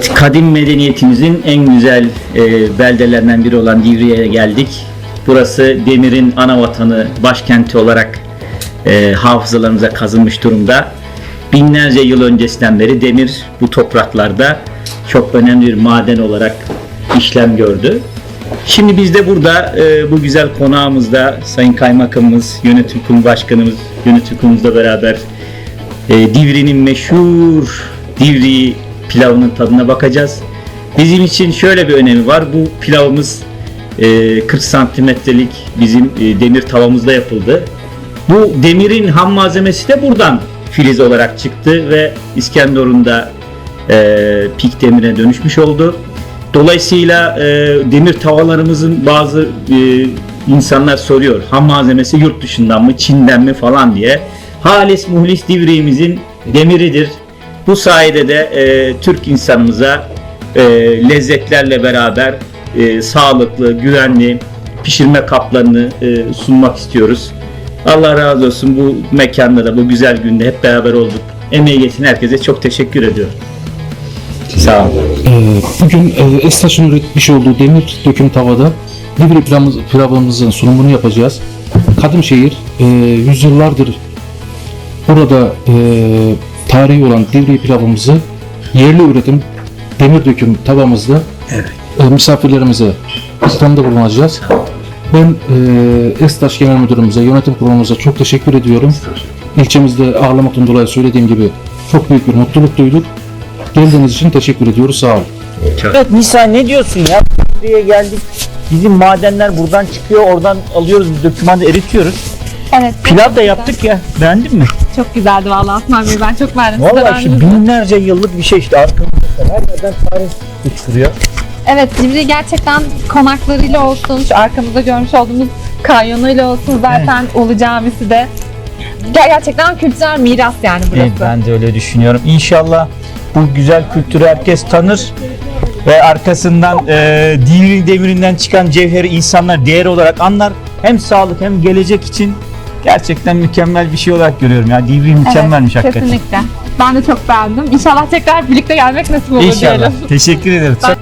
kadim medeniyetimizin en güzel e, beldelerinden biri olan Divriğe geldik. Burası Demir'in ana vatanı, başkenti olarak e, hafızalarımıza kazınmış durumda. Binlerce yıl öncesinden beri Demir bu topraklarda çok önemli bir maden olarak işlem gördü. Şimdi biz de burada e, bu güzel konağımızda Sayın Kaymakamımız, Yönetim Kurulu Başkanımız, Yönetim Kurulumuzla beraber e, Divri'nin meşhur Divri pilavının tadına bakacağız. Bizim için şöyle bir önemi var. Bu pilavımız e, 40 santimetrelik bizim e, demir tavamızda yapıldı. Bu demirin ham malzemesi de buradan filiz olarak çıktı ve İskenderun'da da e, pik demire dönüşmüş oldu. Dolayısıyla e, demir tavalarımızın bazı e, insanlar soruyor ham malzemesi yurt dışından mı Çin'den mi falan diye. Halis muhlis divriğimizin demiridir. Bu sayede de e, Türk insanımıza e, lezzetlerle beraber e, sağlıklı, güvenli pişirme kaplarını e, sunmak istiyoruz. Allah razı olsun bu mekanda da bu güzel günde hep beraber olduk. Emeği geçen herkese çok teşekkür ediyorum. Sağ olun. Ee, Bugün e, Estaş'ın üretmiş olduğu demir döküm tavada Divri pilavımız, pilavımızın sunumunu yapacağız. Kadımşehir e, yüzyıllardır burada e, tarihi olan Divri pilavımızı yerli üretim demir döküm tavamızda Evet. e, misafirlerimize ikramda bulunacağız. Ben e, Estaş Genel Müdürümüze, yönetim kurulumuza çok teşekkür ediyorum. İlçemizde ağırlamaktan dolayı söylediğim gibi çok büyük bir mutluluk duyduk. Geldiğiniz için teşekkür ediyoruz. Sağ olun. Evet Nisa ne diyorsun ya? Buraya geldik. Bizim madenler buradan çıkıyor, oradan alıyoruz, dökümanda eritiyoruz. Evet. Pilav da yaptık ya. Beğendin mi? Çok güzeldi vallahi Osman Bey. Ben çok beğendim. Vallahi işte binlerce yıllık bir şey işte arkamızda. Her yerden tarih uçturuyor. Evet Cibri gerçekten konaklarıyla olsun, şu arkamızda görmüş olduğumuz kanyonuyla olsun zaten Ulu Camisi de Ger- gerçekten kültürel miras yani burası. Evet, ben de öyle düşünüyorum. İnşallah bu güzel kültürü herkes tanır ve arkasından e, dini devrinden çıkan cevheri insanlar değer olarak anlar. Hem sağlık hem gelecek için gerçekten mükemmel bir şey olarak görüyorum. Ya divri mükemmelmiş evet, hakikaten. Kesinlikle. Ben de çok beğendim. İnşallah tekrar birlikte gelmek nasip olur İnşallah. diyelim. Teşekkür ederim. Ben- Çok-